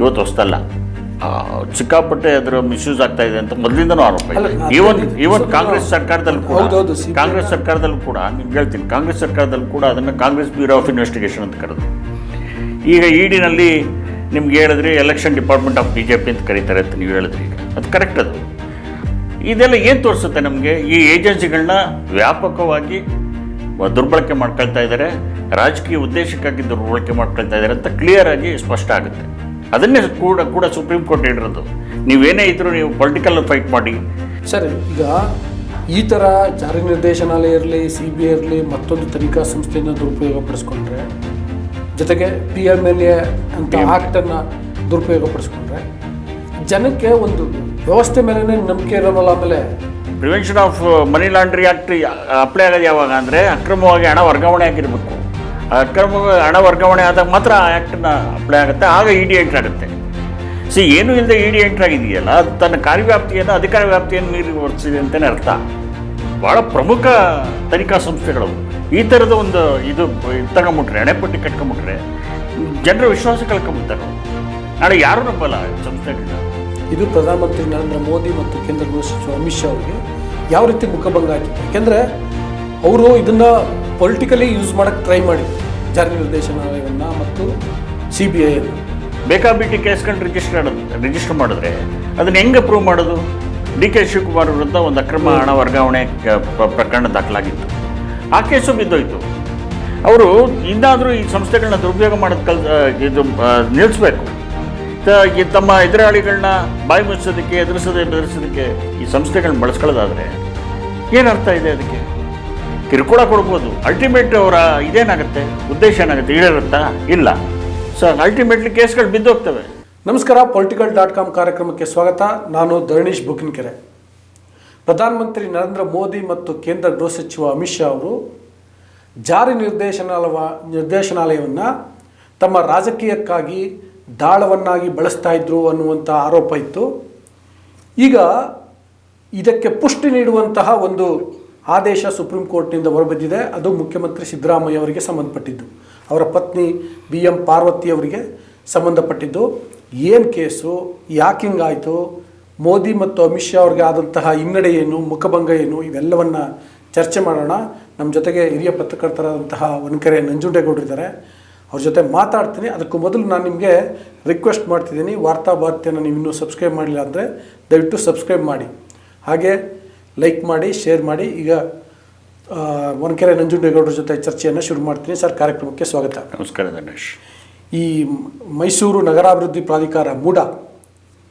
ಇವತ್ತು ಹೊಸ್ತಲ್ಲ. ಸಿಕ್ಕಾಪಟ್ಟೆ ಅದರ ಮಿಸ್ಯೂಸ್ ಆಗ್ತಾ ಇದೆ ಅಂತ ಮೊದಲಿಂದನೂ ಆರೋಪ ಇದೆ. ಈವನ್ ಈವನ್ ಕಾಂಗ್ರೆಸ್ ಸರ್ಕಾರದಲ್ಲಿ ಕೂಡ ಕಾಂಗ್ರೆಸ್ ಸರ್ಕಾರದಲ್ಲೂ ಕೂಡ ನಿಮ್ಗೆ ಹೇಳ್ತೀನಿ ಕಾಂಗ್ರೆಸ್ ಸರ್ಕಾರದಲ್ಲೂ ಕೂಡ ಅದನ್ನು ಕಾಂಗ್ರೆಸ್ ಬ್ಯೂರೋ ಆಫ್ ಇನ್ವೆಸ್ಟಿಗೇಷನ್ ಅಂತ ಕರೆದು ಈಗ ಇಡಿನಲ್ಲಿ ನಿಮ್ಗೆ ಹೇಳಿದ್ರೆ election department of B J P ಅಂತ ಕರೀತಾರೆ ಅಂತ ನೀವು ಹೇಳಿದ್ರಿ ಈಗ. ಅದು ಕರೆಕ್ಟ್ ಅದು. ಇದೆಲ್ಲ ಏನು ತೋರಿಸುತ್ತೆ ನಮಗೆ? ಈ ಏಜೆನ್ಸಿಗಳನ್ನ ವ್ಯಾಪಕವಾಗಿ ದುರ್ಬಳಕೆ ಮಾಡ್ಕೊಳ್ತಾ ಇದ್ದಾರೆ ರಾಜಕೀಯ ಉದ್ದೇಶಕ್ಕಾಗಿ ದುರ್ಬಳಕೆ ಮಾಡ್ಕೊಳ್ತಾ ಇದ್ದಾರೆ ಅಂತ ಕ್ಲಿಯರ್ ಆಗಿ ಸ್ಪಷ್ಟ ಆಗುತ್ತೆ. ಅದನ್ನೇ ಕೂಡ ಕೂಡ ಸುಪ್ರೀಂ ಕೋರ್ಟ್ ಹೇಳಿರೋದು ನೀವೇನೇ ಇದ್ರೂ ನೀವು ಪೊಲಿಟಿಕಲ್ ಫೈಟ್ ಮಾಡಿ. ಸರ್ ಈಗ ಈ ಥರ ಜಾರಿ ನಿರ್ದೇಶನಾಲಯ ಇರಲಿ ಸಿ ಬಿ ಐ ಇರಲಿ ಮತ್ತೊಂದು ತನಿಖಾ ಸಂಸ್ಥೆಯನ್ನು ದುರುಪಯೋಗ ಪಡಿಸ್ಕೊಂಡ್ರೆ ಜೊತೆಗೆ ಪಿ ಎಂ ಎಲ್ ಎ ಅಂತ ಆ್ಯಕ್ಟನ್ನು ದುರುಪಯೋಗ ಪಡಿಸ್ಕೊಂಡ್ರೆ ಜನಕ್ಕೆ ಒಂದು ವ್ಯವಸ್ಥೆ ಮೇಲೆ ನಂಬಿಕೆ ಇರೋಲ್ಲ ಆಮೇಲೆ? Prevention of money laundry act apply ಆಗೋದು ಯಾವಾಗ ಅಂದರೆ ಅಕ್ರಮವಾಗಿ ಹಣ ವರ್ಗಾವಣೆ ಆಗಿರಬೇಕು. ಅಕ್ರಮವಾಗಿ ಹಣ ವರ್ಗಾವಣೆ ಆದಾಗ ಮಾತ್ರ ಆ ಆ್ಯಕ್ಟನ್ನ ಅಪ್ಲೈ ಆಗುತ್ತೆ. ಆಗ ಇ ಡಿ ಎಂಟ್ರ್ ಆಗುತ್ತೆ. ಸಿ ಏನೂ ಇಲ್ಲದೆ ಇ ಡಿ ಎಂಟ್ರ್ ಆಗಿದೆಯಲ್ಲ, ಅದು ತನ್ನ ಕಾರ್ಯವ್ಯಾಪ್ತಿಯನ್ನು, ಅಧಿಕಾರ ವ್ಯಾಪ್ತಿಯನ್ನು ಮೀರಿ ಹೊರಿಸಿದೆ ಅಂತಲೇ ಅರ್ಥ. ಭಾಳ ಪ್ರಮುಖ ತನಿಖಾ ಸಂಸ್ಥೆಗಳು. ಈ ಥರದ ಒಂದು ಇದು ತಗೊಂಬಿಟ್ರೆ ಹಣೆಪಟ್ಟಿ ಕಟ್ಕೊಂಬಿಟ್ರೆ ಜನರ ವಿಶ್ವಾಸ ಕಳ್ಕೊಂಬಿಡ್ತಾರೆ. ನಾಳೆ ಯಾರು ನಂಬಲ್ಲ ಸಂಸ್ಥೆಗಳ ಇದು ಪ್ರಧಾನಮಂತ್ರಿ ನರೇಂದ್ರ ಮೋದಿ ಮತ್ತು ಕೇಂದ್ರ ಗೃಹ ಸಚಿವ ಅಮಿತ್ ಶಾ ಅವರಿಗೆ ಯಾವ ರೀತಿ ಮುಖಭಂಗ ಆಗಿತ್ತು ಯಾಕೆಂದರೆ ಅವರು ಇದನ್ನು ಪೊಲಿಟಿಕಲಿ ಯೂಸ್ ಮಾಡೋಕ್ಕೆ ಟ್ರೈ ಮಾಡಿದ್ರು. ಜಾರಿ ನಿರ್ದೇಶನಾಲಯವನ್ನ ಮತ್ತು ಸಿ ಬಿ ಐಯನ್ನು ಬೇಕಾಬಿಟ್ಟಿ ಕೇಸ್ಗಳು ರಿಜಿಸ್ಟರ್ ರಿಜಿಸ್ಟರ್ ಮಾಡಿದ್ರೆ ಅದನ್ನ ಹೆಂಗೆ ಪ್ರೂವ್ ಮಾಡೋದು? ಡಿ ಕೆ ಶಿವಕುಮಾರ್ ವಿರುದ್ಧ ಒಂದು ಅಕ್ರಮ ಹಣ ವರ್ಗಾವಣೆ ಪ್ರಕರಣ ದಾಖಲಾಗಿತ್ತು. ಆ ಕೇಸು ಬಿದ್ದೋಯ್ತು. ಅವರು ಇನ್ನಾದರೂ ಈ ಸಂಸ್ಥೆಗಳನ್ನ ದುರುಪಯೋಗ ಮಾಡೋದು ಕಲ್ ಇದು ನಿಲ್ಲಿಸ್ಬೇಕು ತಮ್ಮ ಎದುರಾಳಿಗಳನ್ನ ಬಾಯಿ ಮುಚ್ಚೋದಕ್ಕೆ ಎದುರಿಸೋದೇ, ಬೆದರಿಸೋದಕ್ಕೆ ಈ ಸಂಸ್ಥೆಗಳನ್ನ ಬಳಸ್ಕೊಳ್ಳೋದಾದರೆ ಏನು ಅರ್ಥ ಇದೆ ಅದಕ್ಕೆ? ಕಿರುಕುಳ ಕೊಡ್ಬೋದು. ಅಲ್ಟಿಮೇಟ್ ಅವರ ಇದೇನಾಗುತ್ತೆ? ಉದ್ದೇಶ ಏನಾಗುತ್ತೆ? ಈಡೇರುತ್ತಾ? ಇಲ್ಲ. ಸೊ ಅಲ್ಟಿಮೇಟ್ಲಿ ಕೇಸ್ಗಳು ಬಿದ್ದೋಗ್ತವೆ. ನಮಸ್ಕಾರ ಪೊಲಿಟಿಕಲ್ ಡಾಟ್ ಕಾಮ್ ಕಾರ್ಯಕ್ರಮಕ್ಕೆ ಸ್ವಾಗತ. ನಾನು ಧರಣೀಶ್ ಬುಕಿನ್ಕೆರೆ ಪ್ರಧಾನಮಂತ್ರಿ ನರೇಂದ್ರ ಮೋದಿ ಮತ್ತು ಕೇಂದ್ರ ಗೃಹ ಸಚಿವ ಅಮಿತ್ ಶಾ ಅವರು ಜಾರಿ ನಿರ್ದೇಶನಾಲಯ ನಿರ್ದೇಶನಾಲಯವನ್ನು ತಮ್ಮ ರಾಜಕೀಯಕ್ಕಾಗಿ ದಾಳವನ್ನಾಗಿ ಬಳಸ್ತಾ ಇದ್ರು ಅನ್ನುವಂಥ ಆರೋಪ ಇತ್ತು. ಈಗ ಇದಕ್ಕೆ ಪುಷ್ಟಿ ನೀಡುವಂತಹ ಒಂದು ಆದೇಶ ಸುಪ್ರೀಂ ಕೋರ್ಟ್ನಿಂದ ಹೊರಬಿದ್ದಿದೆ. ಅದು ಮುಖ್ಯಮಂತ್ರಿ ಸಿದ್ದರಾಮಯ್ಯ ಅವರಿಗೆ ಸಂಬಂಧಪಟ್ಟಿದ್ದು. ಅವರ ಪತ್ನಿ ಬಿ ಎಂ ಪಾರ್ವತಿ ಅವರಿಗೆ ಸಂಬಂಧಪಟ್ಟಿದ್ದು. ಏನು ಕೇಸು? ಯಾಕಿಂಗಾಯಿತು ಮೋದಿ ಮತ್ತು ಅಮಿತ್ ಶಾ ಅವ್ರಿಗೆ ಆದಂತಹ ಹಿನ್ನಡೆ ಏನು, ಮುಖಭಂಗ ಏನು? ಇವೆಲ್ಲವನ್ನು ಚರ್ಚೆ ಮಾಡೋಣ. ನಮ್ಮ ಜೊತೆಗೆ ಹಿರಿಯ ಪತ್ರಕರ್ತರಾದಂತಹ ಒನಕೆರೆ ನಂಜುಂಡೇಗೌಡರಿದ್ದಾರೆ ಅವ್ರ ಜೊತೆ ಮಾತಾಡ್ತೀನಿ. ಅದಕ್ಕೂ ಮೊದಲು ನಾನು ನಿಮಗೆ ರಿಕ್ವೆಸ್ಟ್ ಮಾಡ್ತಿದ್ದೀನಿ. ವಾರ್ತಾ ಭಾರತಿಯನ್ನು ನೀವು ಇನ್ನೂ ಸಬ್ಸ್ಕ್ರೈಬ್ ಮಾಡಿಲ್ಲ ಅಂದರೆ ದಯವಿಟ್ಟು ಸಬ್ಸ್ಕ್ರೈಬ್ ಮಾಡಿ. ಹಾಗೆ ಲೈಕ್ ಮಾಡಿ ಶೇರ್ ಮಾಡಿ. ಈಗ ಒನಕೆರೆ ನಂಜುಂಡೇಗೌಡರ ಜೊತೆ ಚರ್ಚೆಯನ್ನು ಶುರು ಮಾಡ್ತೀನಿ. ಸರ್ ಕಾರ್ಯಕ್ರಮಕ್ಕೆ ಸ್ವಾಗತ. ನಮಸ್ಕಾರ ಗಣೇಶ್ ಈ ಮೈಸೂರು ನಗರಾಭಿವೃದ್ಧಿ ಪ್ರಾಧಿಕಾರ ಮೂಡ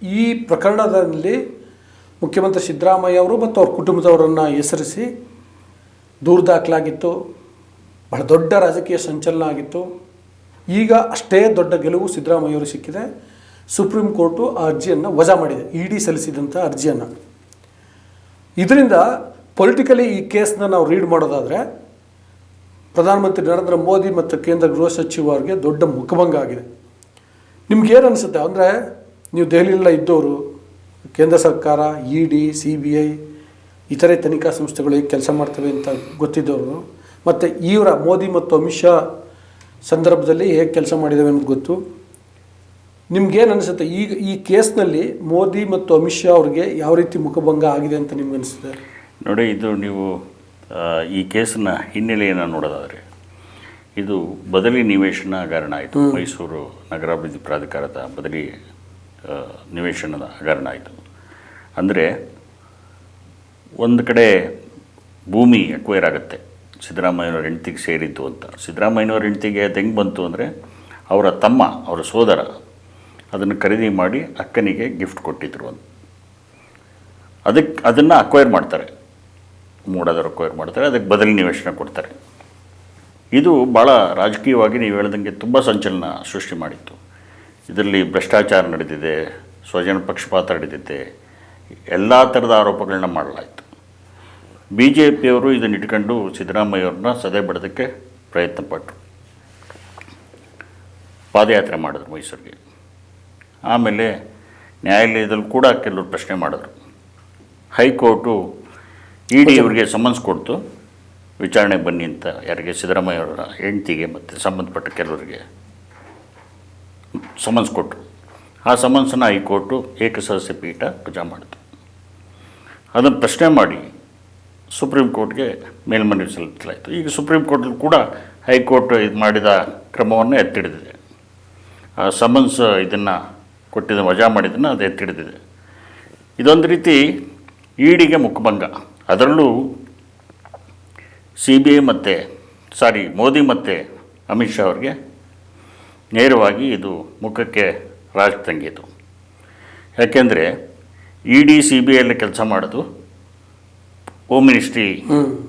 ಈ ಪ್ರಕರಣದಲ್ಲಿ ಮುಖ್ಯಮಂತ್ರಿ ಸಿದ್ದರಾಮಯ್ಯ ಅವರು ಮತ್ತು ಅವ್ರ ಕುಟುಂಬದವರನ್ನು ಹೆಸರಿಸಿ ದೂರು ದಾಖಲಾಗಿತ್ತು. ಬಹಳ ದೊಡ್ಡ ರಾಜಕೀಯ ಸಂಚಲನ ಆಗಿತ್ತು. ಈಗ ಅಷ್ಟೇ ದೊಡ್ಡ ಗೆಲುವು ಸಿದ್ದರಾಮಯ್ಯ ಅವರು ಸಿಕ್ಕಿದೆ. ಸುಪ್ರೀಂ ಕೋರ್ಟು ಆ ಅರ್ಜಿಯನ್ನು ವಜಾ ಮಾಡಿದೆ. ಇ ಡಿ ಸಲ್ಲಿಸಿದಂಥ ಅರ್ಜಿಯನ್ನು. ಇದರಿಂದ ಪೊಲಿಟಿಕಲಿ ಈ ಕೇಸ್ನ ನಾವು ರೀಡ್ ಮಾಡೋದಾದರೆ, ಪ್ರಧಾನಮಂತ್ರಿ ನರೇಂದ್ರ ಮೋದಿ ಮತ್ತು ಕೇಂದ್ರ ಗೃಹ ಸಚಿವರಿಗೆ ದೊಡ್ಡ ಮುಖಭಂಗ ಆಗಿದೆ. ನಿಮ್ಗೇನು ಅನಿಸುತ್ತೆ? ಅಂದರೆ ನೀವು ದೆಹಲಿಯಲ್ಲ ಇದ್ದವರು, ಕೇಂದ್ರ ಸರ್ಕಾರ E D C B I ಇತರೆ ತನಿಖಾ ಸಂಸ್ಥೆಗಳು ಹೇಗೆ ಕೆಲಸ ಮಾಡ್ತವೆ ಅಂತ ಗೊತ್ತಿದ್ದವರು, ಮತ್ತು ಇವರ ಮೋದಿ ಮತ್ತು ಅಮಿತ್ ಶಾ ಸಂದರ್ಭದಲ್ಲಿ ಹೇಗೆ ಕೆಲಸ ಮಾಡಿದ್ದಾವೆ ಅನ್ನೋದು ಗೊತ್ತು. ನಿಮ್ಗೇನು ಅನಿಸುತ್ತೆ? ಈಗ ಈ ಕೇಸ್ನಲ್ಲಿ ಮೋದಿ ಮತ್ತು ಅಮಿತ್ ಶಾ ಅವ್ರಿಗೆ ಯಾವ ರೀತಿ ಮುಖಭಂಗ ಆಗಿದೆ ಅಂತ ನಿಮ್ಗೆ ಅನಿಸುತ್ತೆ? ನೋಡಿ ಇದು ನೀವು ಈ ಕೇಸನ್ನ ಹಿನ್ನೆಲೆಯನ್ನು ನೋಡೋದಾದರೆ ಇದು ಬದಲಿ ನಿವೇಶನ ಹಗರಣ ಆಯಿತು. ಮೈಸೂರು ನಗರಾಭಿವೃದ್ಧಿ ಪ್ರಾಧಿಕಾರದ ಬದಲಿ ನಿವೇಶನದ ಹಗರಣ ಆಯಿತು. ಅಂದರೆ ಒಂದು ಕಡೆ ಭೂಮಿ ಅಕ್ವೈರ್ ಆಗುತ್ತೆ. ಸಿದ್ದರಾಮಯ್ಯನವ್ರ ಹೆಂಡ್ತಿಗೆ ಸೇರಿದ್ದು ಅಂತ. ಸಿದ್ದರಾಮಯ್ಯನವ್ರ ಹೆಂಡ್ತಿಗೆ ಅದು ಹೆಂಗೆ ಬಂತು ಅಂದರೆ ಅವರ ತಮ್ಮ ಅವರ ಸೋದರ ಅದನ್ನು ಖರೀದಿ ಮಾಡಿ ಅಕ್ಕನಿಗೆ ಗಿಫ್ಟ್ ಕೊಟ್ಟಿದ್ರು ಅಂತ. ಅದಕ್ಕೆ ಅದನ್ನು ಅಕ್ವೈರ್ ಮಾಡ್ತಾರೆ. ಮೂಡೋದವ್ರು ಅಕ್ವೈರ್ ಮಾಡ್ತಾರೆ, ಅದಕ್ಕೆ ಬದಲಿ ನಿವೇಶನ ಕೊಡ್ತಾರೆ. ಇದು ಭಾಳ ರಾಜಕೀಯವಾಗಿ ನೀವು ಹೇಳ್ದಂಗೆ ತುಂಬ ಸಂಚಲನ ಸೃಷ್ಟಿ ಮಾಡಿತ್ತು. ಇದರಲ್ಲಿ ಭ್ರಷ್ಟಾಚಾರ ನಡೆದಿದೆ, ಸ್ವಜನ ಪಕ್ಷಪಾತ ನಡೆದಿದೆ, ಎಲ್ಲ ಥರದ ಆರೋಪಗಳನ್ನ ಮಾಡಲಾಯಿತು. ಬಿ ಜೆ ಪಿಯವರು ಇದನ್ನು ಇಟ್ಕೊಂಡು ಸಿದ್ದರಾಮಯ್ಯವ್ರನ್ನ ಸದೆ ಬಡೋದಕ್ಕೆ ಪ್ರಯತ್ನಪಟ್ಟರು ಪಾದಯಾತ್ರೆ ಮಾಡಿದ್ರು ಮೈಸೂರಿಗೆ. ಆಮೇಲೆ ನ್ಯಾಯಾಲಯದಲ್ಲಿ ಕೂಡ ಕೆಲವರು ಪ್ರಶ್ನೆ ಮಾಡಿದ್ರು. ಹೈಕೋರ್ಟು ಇ ಡಿ ಅವರಿಗೆ ಸಮನ್ಸ್ ಕೊಡ್ತು. ವಿಚಾರಣೆ ಬನ್ನಿ ಅಂತ ಯಾರಿಗೆ? ಸಿದ್ದರಾಮಯ್ಯ ಅವರ ಹೆಂಡ್ತಿಗೆ ಮತ್ತು ಸಂಬಂಧಪಟ್ಟ ಕೆಲವರಿಗೆ ಸಮನ್ಸ್ ಕೊಟ್ಟರು ಆ ಸಮನ್ಸನ್ನು ಹೈಕೋರ್ಟು ಏಕಸದಸ್ಯ ಪೀಠ ವಜಾ ಮಾಡಿತು. ಅದನ್ನು ಪ್ರಶ್ನೆ ಮಾಡಿ ಸುಪ್ರೀಂ ಕೋರ್ಟ್ಗೆ ಮೇಲ್ಮನವಿ ಸಲ್ಲಿಸಲಾಯಿತು. ಈಗ ಸುಪ್ರೀಂ ಕೋರ್ಟಲ್ಲಿ ಕೂಡ ಹೈಕೋರ್ಟ್ ಇದು ಮಾಡಿದ ಕ್ರಮವನ್ನು ಎತ್ತಿಡಿದಿದೆ. ಆ ಸಮನ್ಸ್ ಇದನ್ನು ಕೊಟ್ಟಿದ್ದ ವಜಾ ಮಾಡಿದ್ದನ್ನು ಅದು ಎತ್ತಿಡಿದಿದೆ. ಇದೊಂದು ರೀತಿ ಈಡಿಗೆ ಮುಖಭಂಗ. ಅದರಲ್ಲೂ ಸಿ ಬಿ ಐ ಮತ್ತು ಸಾರಿ ಮೋದಿ ಮತ್ತು ಅಮಿತ್ ಶಾ ಅವ್ರಿಗೆ ನೇರವಾಗಿ ಇದು ಮುಖಕ್ಕೆ ರಾಜ್ ತಂಗಿತು ಯಾಕೆಂದರೆ ಇ ಡಿ ಸಿ ಬಿ ಐಯಲ್ಲಿ ಕೆಲಸ ಮಾಡೋದು ಹೋಮ್. ಮಿನಿಸ್ಟ್ರಿ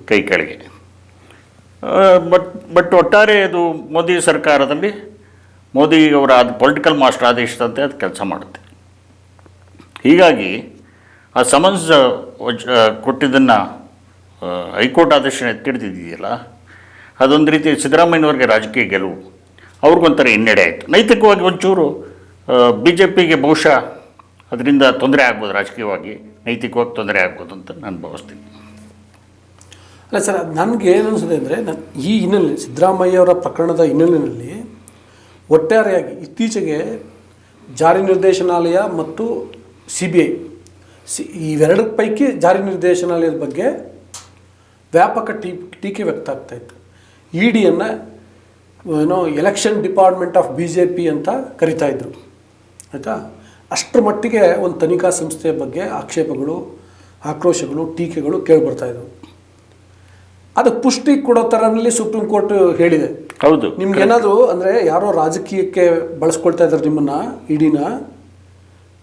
ಕೈ ಕೆಳಗೆ. ಬಟ್ ಬಟ್ ಒಟ್ಟಾರೆ ಇದು ಮೋದಿ ಸರ್ಕಾರದಲ್ಲಿ ಮೋದಿ ಅವರ ಅದು ಪೊಲಿಟಿಕಲ್ ಮಾಸ್ಟರ್ ಆದೇಶದಂತೆ ಅದು ಕೆಲಸ ಮಾಡುತ್ತೆ. ಹೀಗಾಗಿ ಆ ಸಮನ್ಸ್ ಕೊಟ್ಟಿದ್ದನ್ನು ಹೈಕೋರ್ಟ್ ಆದೇಶ ಎತ್ತಿಡ್ತಿದೆಯಲ್ಲ, ಅದೊಂದು ರೀತಿ ಸಿದ್ದರಾಮಯ್ಯನವ್ರಿಗೆ ರಾಜಕೀಯ ಗೆಲುವು. ಅವ್ರಿಗೊಂಥರ ಹಿನ್ನಡೆ ಆಯಿತು. ನೈತಿಕವಾಗಿ ಒಂಚೂರು ಬಿ ಜೆ ಪಿಗೆ ಬಹುಶಃ ಅದರಿಂದ ತೊಂದರೆ ಆಗ್ಬೋದು, ರಾಜಕೀಯವಾಗಿ ನೈತಿಕವಾಗಿ ತೊಂದರೆ ಆಗ್ಬೋದು ಅಂತ ನಾನು ಭಾವಿಸ್ತೀನಿ. ಅಲ್ಲ ಸರ್ ನನಗೆ ಏನು ಅನಿಸುತ್ತೆ ಅಂದರೆ ಈ ಹಿನ್ನೆಲೆ ಸಿದ್ದರಾಮಯ್ಯವರ ಪ್ರಕರಣದ ಹಿನ್ನೆಲೆಯಲ್ಲಿ ಒಟ್ಟಾರೆಯಾಗಿ ಇತ್ತೀಚೆಗೆ ಜಾರಿ ನಿರ್ದೇಶನಾಲಯ ಮತ್ತು ಸಿ ಬಿ ಐ. ಸಿ ಇವೆರಡರ ಪೈಕಿ ಜಾರಿ ನಿರ್ದೇಶನಾಲಯದ ಬಗ್ಗೆ ವ್ಯಾಪಕ ಟೀ, ಟೀಕೆ ವ್ಯಕ್ತ ಆಗ್ತಾ ಇತ್ತು. ಇ ಡಿಯನ್ನು ಏನೋ, election department of B J P ಅಂತ ಕರಿತಾ ಇದ್ರು. ಆಯಿತಾ? ಅಷ್ಟರ ಮಟ್ಟಿಗೆ ಒಂದು ತನಿಖಾ ಸಂಸ್ಥೆಯ ಬಗ್ಗೆ ಆಕ್ಷೇಪಗಳು, ಆಕ್ರೋಶಗಳು, ಟೀಕೆಗಳು ಕೇಳಿಬರ್ತಾ ಇದ್ದವು ಅದಕ್ಕೆ ಪುಷ್ಟಿ ಕೊಡೋ ಥರನಲ್ಲಿ ಸುಪ್ರೀಂ ಕೋರ್ಟ್ ಹೇಳಿದೆ. ಹೌದು ನಿಮ್ಗೆ ಏನಾದರೂ ಅಂದರೆ ಯಾರೋ ರಾಜಕೀಯಕ್ಕೆ ಬಳಸ್ಕೊಳ್ತಾ ಇದ್ದಾರೆ ನಿಮ್ಮನ್ನ ಇಡೀನ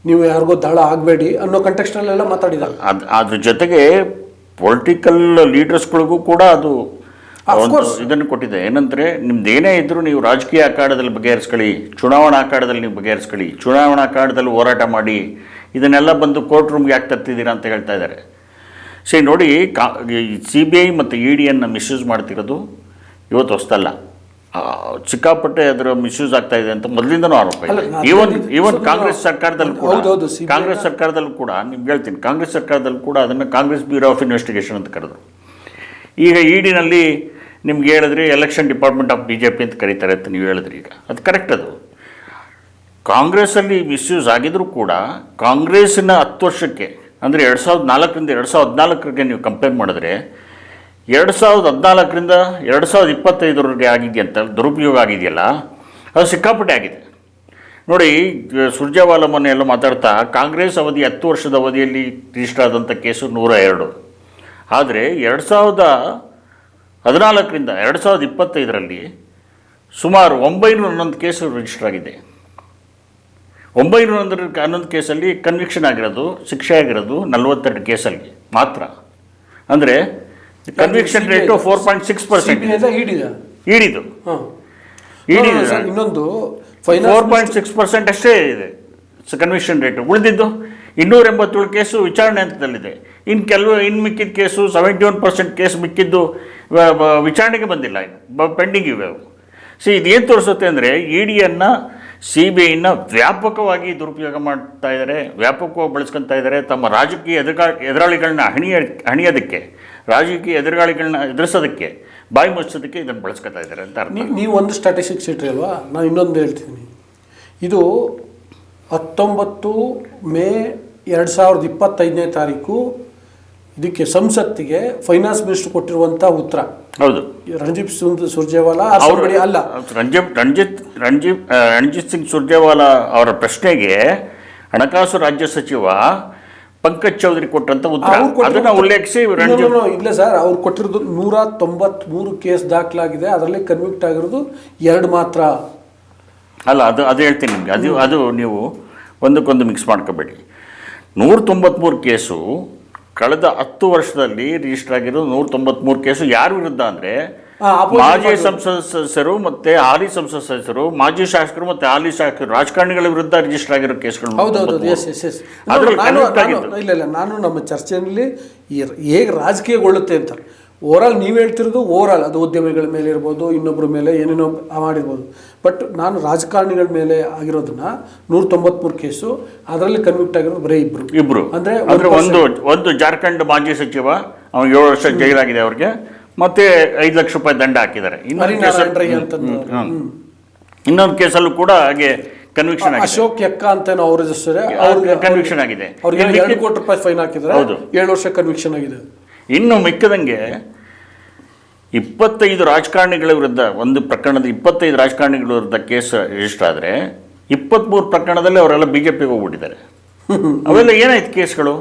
ನೀವು ಯಾರಿಗೋ ದಾಳ ಆಗಬೇಡಿ ಅನ್ನೋ ಕಂಟೆಕ್ಸ್ಟಲ್ಲೆಲ್ಲ ಮಾತಾಡಿದ್ದಾರೆ. ಅದು ಅದ್ರ ಜೊತೆಗೆ ಪೊಲಿಟಿಕಲ್ ಲೀಡರ್ಸ್ಗಳಿಗೂ ಕೂಡ ಅದು. ಇದನ್ನು ಕೊಟ್ಟಿದೆ. ಏನಂದರೆ ನಿಮ್ದು ಏನೇ ಇದ್ದರೂ ನೀವು ರಾಜಕೀಯ ಅಖಾಡದಲ್ಲಿ ಬಗೆಹರಿಸ್ಕೊಳ್ಳಿ ಚುನಾವಣಾ ಅಖಾಡದಲ್ಲಿ ನೀವು ಬಗೆಹರಿಸ್ಕೊಳ್ಳಿ ಚುನಾವಣಾ ಅಖಾಡದಲ್ಲಿ ಹೋರಾಟ ಮಾಡಿ ಇದನ್ನೆಲ್ಲ ಬಂದು ಕೋರ್ಟ್ ರೂಮ್ಗೆ ಯಾಕೆ ತರ್ತಿದ್ದೀರಾ ಅಂತ ಹೇಳ್ತಾ ಇದ್ದಾರೆ. ಸರಿ ನೋಡಿ ಕಾ ಸಿ ಬಿ ಐ ಮತ್ತು ಇ ಡಿಯನ್ನು ಮಿಸ್ಯೂಸ್ ಮಾಡ್ತಿರೋದು ಇವತ್ತು ಹೊಸ್ತಲ್ಲ. ಚಿಕ್ಕಾಪಟ್ಟೆ ಸಿಕ್ಕಾಪಟ್ಟೆ ಅದರ ಮಿಸ್ಯೂಸ್ ಆಗ್ತಾ ಇದೆ ಅಂತ ಮೊದಲಿಂದನೂ ಆರೋಪ ಇದೆ. ಈವನ್ ಈವನ್ ಕಾಂಗ್ರೆಸ್ ಸರ್ಕಾರದಲ್ಲಿ ಕೂಡ ಕಾಂಗ್ರೆಸ್ ಸರ್ಕಾರದಲ್ಲೂ ಕೂಡ ನಿಮ್ಗೆ ಹೇಳ್ತೀನಿ ಕಾಂಗ್ರೆಸ್ ಸರ್ಕಾರದಲ್ಲೂ ಕೂಡ ಅದನ್ನು ಕಾಂಗ್ರೆಸ್ ಬ್ಯೂರೋ ಆಫ್ ಇನ್ವೆಸ್ಟಿಗೇಷನ್ ಅಂತ ಕರೆದ್ರು. ಈಗ ಇ ಡಿನಲ್ಲಿ ನಿಮ್ಗೆ ಹೇಳಿದ್ರಿ election department of B J P ಅಂತ ಕರೀತಾರೆ ಅಂತ ನೀವು ಹೇಳಿದ್ರಿ ಈಗ. ಅದು ಕರೆಕ್ಟ್ ಅದು. ಕಾಂಗ್ರೆಸ್ಸಲ್ಲಿ ಮಿಸ್ಯೂಸ್ ಆಗಿದ್ರೂ ಕೂಡ ಕಾಂಗ್ರೆಸ್ಸಿನ ಹತ್ತು ವರ್ಷಕ್ಕೆ ಅಂದರೆ ಎರಡು ಸಾವಿರದ ನಾಲ್ಕರಿಂದ ಎರಡು ಸಾವಿರದ ಹದಿನಾಲ್ಕರಿಗೆ ನೀವು ಕಂಪೇರ್ ಮಾಡಿದ್ರೆ, ಎರಡು ಸಾವಿರದ ಹದಿನಾಲ್ಕರಿಂದ ಎರಡು ಸಾವಿರದ ಇಪ್ಪತ್ತೈದರವರೆಗೆ ಆಗಿದೆಯಂತ ದುರುಪಯೋಗ ಆಗಿದೆಯಲ್ಲ, ಅದು ಸಿಕ್ಕಾಪಟ್ಟೆ ಆಗಿದೆ. ನೋಡಿ, ಸುರ್ಜೇವಾಲ ಮೊನ್ನೆ ಎಲ್ಲ ಮಾತಾಡ್ತಾ, ಕಾಂಗ್ರೆಸ್ ಅವಧಿ ಹತ್ತು ವರ್ಷದ ಅವಧಿಯಲ್ಲಿ ರಿಜಿಸ್ಟರ್ ಆದಂಥ ಕೇಸು ನೂರ ಎರಡು. ಆದರೆ ಎರಡು ಸಾವಿರದ ಹದಿನಾಲ್ಕರಿಂದ ಎರಡು ಸಾವಿರದ ಇಪ್ಪತ್ತೈದರಲ್ಲಿ ಸುಮಾರು ಒಂಬೈನೂರ ಹನ್ನೊಂದು ಕೇಸು ರಿಜಿಸ್ಟರ್ ಆಗಿದೆ. ಒಂಬೈನೂರ ಒಂದರ ಹನ್ನೊಂದು ಕೇಸಲ್ಲಿ ಕನ್ವಿಕ್ಷನ್ ಆಗಿರೋದು ಶಿಕ್ಷೆ ಆಗಿರೋದು ನಲವತ್ತೆರಡು ಕೇಸಲ್ಲಿ ಮಾತ್ರ. ಅಂದರೆ conviction rate four point six percent ಈಡಿದು. ಇನ್ನೊಂದು ಫೋರ್ ಪಾಯಿಂಟ್ ಸಿಕ್ಸ್ ಪರ್ಸೆಂಟ್ ಅಷ್ಟೇ ಇದೆ. ಕನ್ವಿಕ್ಷನ್ ರೇಟು ಉಳಿದಿದ್ದು. ಇನ್ನೂರ ಎಂಬತ್ತೇಳು ಕೇಸು ವಿಚಾರಣೆ ಹಂತದಲ್ಲಿದೆ. ಇನ್ನು ಕೆಲವು ಇನ್ನು ಮಿಕ್ಕಿದ case seventy one percent case ಮಿಕ್ಕಿದ್ದು ವಿಚಾರಣೆಗೆ ಬಂದಿಲ್ಲ ಇನ್ನು. ಪೆಂಡಿಂಗ್ ಇವೆ ಅವು. ಸಿ ಇದೇನು ತೋರಿಸುತ್ತೆ ಅಂದರೆ ಇ ಡಿಯನ್ನು ಸಿ ಬಿ ಐನ ವ್ಯಾಪಕವಾಗಿ ದುರುಪಯೋಗ ಮಾಡ್ತಾ ಇದ್ದಾರೆ, ವ್ಯಾಪಕವಾಗಿ ಬಳಸ್ಕೊತಾ ಇದ್ದಾರೆ ತಮ್ಮ ರಾಜಕೀಯ ಎದುರುಗಾ, ಎದುರಾಳಿಗಳನ್ನ ಹಣಿಯ, ಹಣಿಯೋದಕ್ಕೆ, ರಾಜಕೀಯ ಎದುರುಗಾಳಿಗಳನ್ನ ಎದುರಿಸೋದಕ್ಕೆ, ಬಾಯಿ ಮುಚ್ಚೋದಕ್ಕೆ ಇದನ್ನು ಬಳಸ್ಕೊತಾ ಇದ್ದಾರೆ ಅಂತ ಅರ್ಥ. ನೀವು ಒಂದು ಸ್ಟ್ಯಾಟಿಸ್ಟಿಕ್ಸ್ ಇಟ್ರಿ ಅಲ್ವಾ? ನಾನು ಇನ್ನೊಂದು ಹೇಳ್ತೀನಿ. ಇದು ಹತ್ತೊಂಬತ್ತು ಮೇ ಎರಡು ಸಾವಿರದ ಇಪ್ಪತ್ತೈದನೇ ತಾರೀಕು ಇದಕ್ಕೆ ಸಂಸತ್ತಿಗೆ ಫೈನಾನ್ಸ್ ಮಿನಿಸ್ಟರ್ ಕೊಟ್ಟಿರುವಂತಹ ಉತ್ತರ. ಹೌದು. ರಣಜೀಪ್ ಸಿಂಗ್ ಸುರ್ಜೇವಾಲಾ ಅವರು ಅಲ್ಲ. ರಂಜಿತ್ ರಂಜಿತ್ ರಂಜಿತ್ ರಣಜಿತ್ ಸಿಂಗ್ ಸುರ್ಜೇವಾಲಾ ಅವರ ಪ್ರಶ್ನೆಗೆ ಹಣಕಾಸು ರಾಜ್ಯ ಸಚಿವ ಪಂಕಜ್ ಚೌಧರಿ ಕೊಟ್ಟಂತ ಉತ್ತರ. ಅದನ್ನ ಉಲ್ಲೇಖಿಸಿ ಇಲ್ಲ ಸರ್ ಅವ್ರು ಕೊಟ್ಟಿರೋದು ನೂರ ತೊಂಬತ್ಮೂರು ಕೇಸ್ ದಾಖಲಾಗಿದೆ. ಅದರಲ್ಲಿ ಕನ್ವಿಕ್ಟ್ ಆಗಿರೋದು ಎರಡು ಮಾತ್ರ. ಅಲ್ಲ ಅದು ಅದು ಹೇಳ್ತೀನಿ ನಿಮಗೆ. ಅದು ಅದು ನೀವು ಒಂದಕ್ಕೊಂದು ಮಿಕ್ಸ್ ಮಾಡ್ಕೋಬೇಡಿ. ನೂರ ತೊಂಬತ್ಮೂರು ಕೇಸು ಕಳೆದ ಹತ್ತು ವರ್ಷದಲ್ಲಿ ರಿಜಿಸ್ಟರ್ ಆಗಿರೋ ನೂರ ತೊಂಬತ್ಮೂರು ಕೇಸು ಯಾರ ವಿರುದ್ಧ ಅಂದ್ರೆ ಮಾಜಿ ಸಂಸದ ಸದಸ್ಯರು ಮತ್ತೆ ಹಾಲಿ ಸಂಸದ ಸದಸ್ಯರು ಮಾಜಿ ಶಾಸಕರು ಮತ್ತೆ ಹಾಲಿ ಶಾಸಕರು ರಾಜಕಾರಣಿಗಳ ವಿರುದ್ಧ ರಿಜಿಸ್ಟರ್ ಆಗಿರೋ ಕೇಸ್ಗಳು ಹೌದೌದು 133. ಎಸ್ ಎಸ್ ಎಸ್ ನಾನು convict ನಾನು- ಆಗಿದ್ದು. ಇಲ್ಲ ಇಲ್ಲ ನಾನು ನಮ್ಮ ಚರ್ಚೆಯಲ್ಲಿ ಹೇಗೆ ರಾಜಕೀಯಗೊಳ್ಳುತ್ತೆ ಅಂತ ಓವರಾಲ್ ನೀವು ಹೇಳ್ತಿರೋದು ಓವರಾಲ್ ಅದು ಉದ್ಯಮಿಗಳ ಮೇಲೆ ಇರ್ಬೋದು ಇನ್ನೊಬ್ಬರ ಮೇಲೆ ಏನೇನೋ ಮಾಡಿರ್ಬೋದು. ಬಟ್ ನಾನು ರಾಜಕಾರಣಿಗಳ ಮೇಲೆ ಆಗಿರೋದನ್ನ ನೂರ ತೊಂಬತ್ಮೂರು ಕೇಸು ಅದರಲ್ಲಿ ಕನ್ವಿಕ್ಟ್ ಆಗಿರೋದು ಬರೀ ಇಬ್ರು. ಇಬ್ರು. ಅಂದ್ರೆ ಅಂದ್ರೆ ಒಂದು ಒಂದು ಜಾರ್ಖಂಡ್ ಮಾಜಿ ಸಚಿವ ಅವ್ನು ಏಳು ವರ್ಷ ಜೈಲಾಗಿದೆ ಅವ್ರಿಗೆ ಮತ್ತೆ ಐದು ಲಕ್ಷ ರೂಪಾಯಿ ದಂಡ ಹಾಕಿದ್ದಾರೆ. ಇನ್ನೊಂದು ಕೇಸಲ್ಲಿ- ಕೂಡ ಹಾಗೆ ಕನ್ವಿಕ್ಷನ್ ಅಶೋಕ್ ಎಕ್ಕ ಅಂತ ಅವ್ರ ಹೆಸರು ಅವ್ರಿಗೆ ಕನ್ವಿಕ್ಷನ್ ಆಗಿದೆ. ಅವ್ರಿಗೆ ಎರಡು ಕೋಟಿ ರೂಪಾಯಿ ಫೈನ್ ಹಾಕಿದ್ರೆ ಹೌದು. ಏಳು ವರ್ಷ ಕನ್ವಿಕ್ಷನ್ ಆಗಿದೆ. ಇನ್ನು ಮಿಕ್ಕದಂಗೆ ಇಪ್ಪತ್ತೈದು ರಾಜಕಾರಣಿಗಳ ವಿರುದ್ಧ, ಒಂದು ಪ್ರಕರಣದ ಇಪ್ಪತ್ತೈದು ರಾಜಕಾರಣಿಗಳ ವಿರುದ್ಧ ಕೇಸ್ ರಿಜಿಸ್ಟರ್ ಆದರೆ ಇಪ್ಪತ್ತ್ಮೂರು ಪ್ರಕರಣದಲ್ಲಿ ಅವರೆಲ್ಲ ಬಿ ಜೆ ಪಿಗೆ ಹೋಗ್ಬಿಟ್ಟಿದ್ದಾರೆ. ಅವೆಲ್ಲ ಏನಾಯ್ತು ಕೇಸ್ಗಳು?